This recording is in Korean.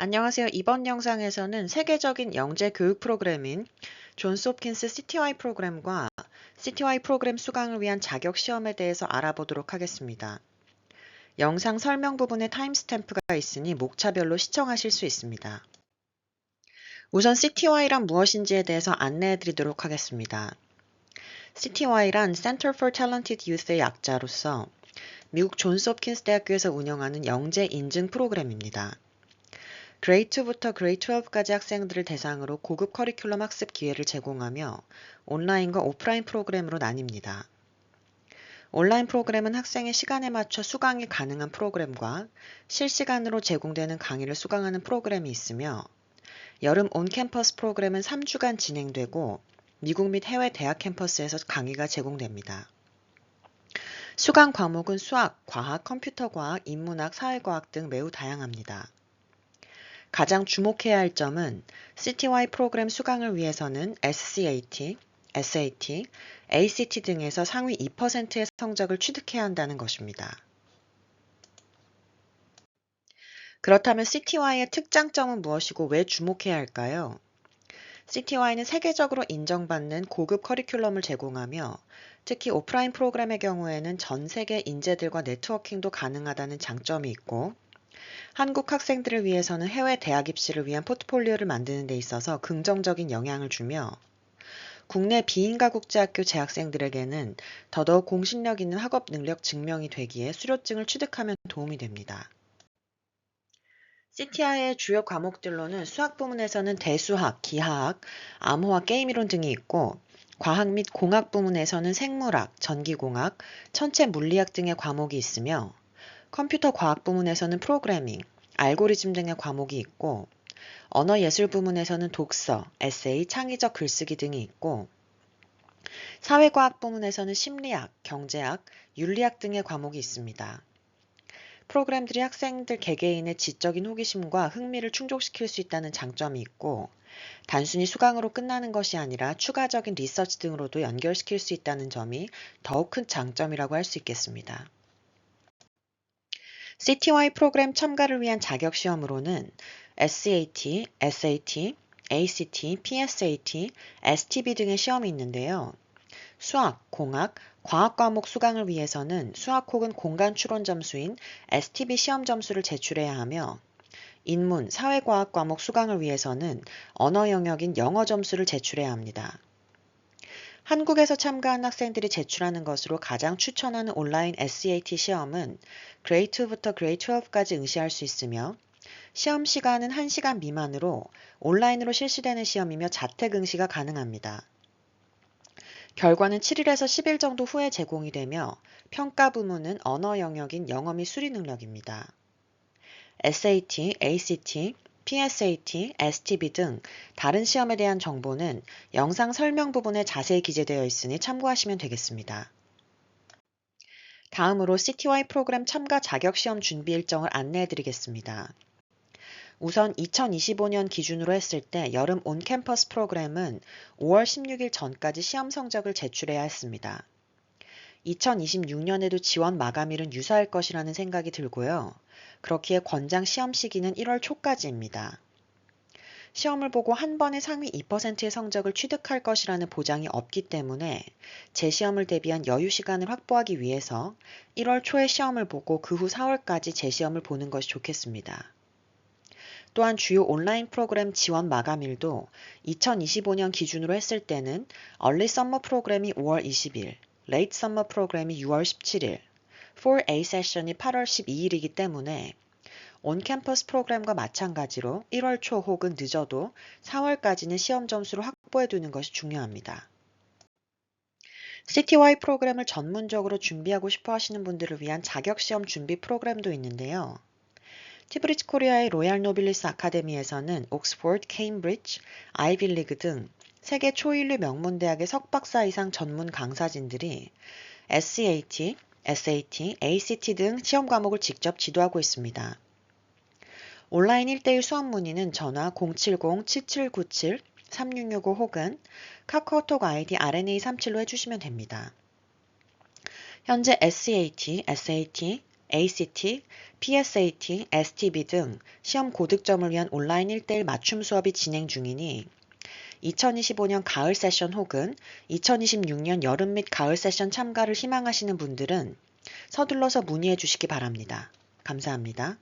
안녕하세요. 이번 영상에서는 세계적인 영재 교육 프로그램인 존스 홉킨스 CTY 프로그램과 CTY 프로그램 수강을 위한 자격 시험에 대해서 알아보도록 하겠습니다. 영상 설명 부분에 타임스탬프가 있으니 목차별로 시청하실 수 있습니다. 우선 CTY란 무엇인지에 대해서 안내해 드리도록 하겠습니다. CTY란 Center for Talented Youth의 약자로서 미국 존스 홉킨스 대학교에서 운영하는 영재 인증 프로그램입니다. 그레이 2부터 그레이 12까지 학생들을 대상으로 고급 커리큘럼 학습 기회를 제공하며 온라인과 오프라인 프로그램으로 나뉩니다. 온라인 프로그램은 학생의 시간에 맞춰 수강이 가능한 프로그램과 실시간으로 제공되는 강의를 수강하는 프로그램이 있으며 여름 온캠퍼스 프로그램은 3주간 진행되고 미국 및 해외 대학 캠퍼스에서 강의가 제공됩니다. 수강 과목은 수학, 과학, 컴퓨터 과학, 인문학, 사회과학 등 매우 다양합니다. 가장 주목해야 할 점은 CTY 프로그램 수강을 위해서는 SCAT, SAT, ACT 등에서 상위 2%의 성적을 취득해야 한다는 것입니다. 그렇다면 CTY의 특장점은 무엇이고 왜 주목해야 할까요? CTY는 세계적으로 인정받는 고급 커리큘럼을 제공하며 특히 오프라인 프로그램의 경우에는 전 세계 인재들과 네트워킹도 가능하다는 장점이 있고 한국 학생들을 위해서는 해외 대학 입시를 위한 포트폴리오를 만드는 데 있어서 긍정적인 영향을 주며 국내 비인가 국제학교 재학생들에게는 더더욱 공신력 있는 학업 능력 증명이 되기에 수료증을 취득하면 도움이 됩니다. CTI의 주요 과목들로는 수학 부문에서는 대수학, 기하학, 암호학, 게임이론 등이 있고 과학 및 공학 부문에서는 생물학, 전기공학, 천체 물리학 등의 과목이 있으며 컴퓨터 과학 부문에서는 프로그래밍, 알고리즘 등의 과목이 있고 언어 예술 부문에서는 독서, 에세이, 창의적 글쓰기 등이 있고 사회과학 부문에서는 심리학, 경제학, 윤리학 등의 과목이 있습니다. 프로그램들이 학생들 개개인의 지적인 호기심과 흥미를 충족시킬 수 있다는 장점이 있고 단순히 수강으로 끝나는 것이 아니라 추가적인 리서치 등으로도 연결시킬 수 있다는 점이 더욱 큰 장점이라고 할 수 있겠습니다. CTY 프로그램 첨가를 위한 자격 시험으로는 SAT, SAT, ACT, PSAT, STB 등의 시험이 있는데요. 수학, 공학, 과학 과목 수강을 위해서는 수학 혹은 공간 추론 점수인 STB 시험 점수를 제출해야 하며 인문, 사회과학 과목 수강을 위해서는 언어 영역인 영어 점수를 제출해야 합니다. 한국에서 참가한 학생들이 제출하는 것으로 가장 추천하는 온라인 SAT 시험은 그레이 2부터 그레이 12까지 응시할 수 있으며 시험 시간은 1시간 미만으로 온라인으로 실시되는 시험이며 자택 응시가 가능합니다. 결과는 7일에서 10일 정도 후에 제공이 되며 평가 부문은 언어 영역인 영어 및 수리 능력입니다. SAT, ACT, PSAT, STB 등 다른 시험에 대한 정보는 영상 설명 부분에 자세히 기재되어 있으니 참고하시면 되겠습니다. 다음으로 CTY 프로그램 참가 자격 시험 준비 일정을 안내해 드리겠습니다. 우선 2025년 기준으로 했을 때 여름 온캠퍼스 프로그램은 5월 16일 전까지 시험 성적을 제출해야 했습니다. 2026년에도 지원 마감일은 유사할 것이라는 생각이 들고요. 그렇기에 권장 시험 시기는 1월 초까지입니다. 시험을 보고 한 번에 상위 2%의 성적을 취득할 것이라는 보장이 없기 때문에 재시험을 대비한 여유 시간을 확보하기 위해서 1월 초에 시험을 보고 그 후 4월까지 재시험을 보는 것이 좋겠습니다. 또한 주요 온라인 프로그램 지원 마감일도 2025년 기준으로 했을 때는 얼리 썸머 프로그램이 5월 20일, 레이트 썸머 프로그램이 6월 17일, 4A 세션이 8월 12일이기 때문에 온캠퍼스 프로그램과 마찬가지로 1월 초 혹은 늦어도 4월까지는 시험 점수를 확보해 두는 것이 중요합니다. CTY 프로그램을 전문적으로 준비하고 싶어 하시는 분들을 위한 자격시험 준비 프로그램도 있는데요. 티브리지 코리아의 로얄 노빌리스 아카데미에서는 옥스포드, 케임브리지, 아이빌리그 등 세계 초일류 명문대학의 석박사 이상 전문 강사진들이 SAT, SAT, ACT 등 시험 과목을 직접 지도하고 있습니다. 온라인 1대1 수업 문의는 전화 070-7797-3665 혹은 카카오톡 아이디 RNA37로 해주시면 됩니다. 현재 SAT, SAT, ACT, PSAT, STB 등 시험 고득점을 위한 온라인 1대1 맞춤 수업이 진행 중이니 2025년 가을 세션 혹은 2026년 여름 및 가을 세션 참가를 희망하시는 분들은 서둘러서 문의해 주시기 바랍니다. 감사합니다.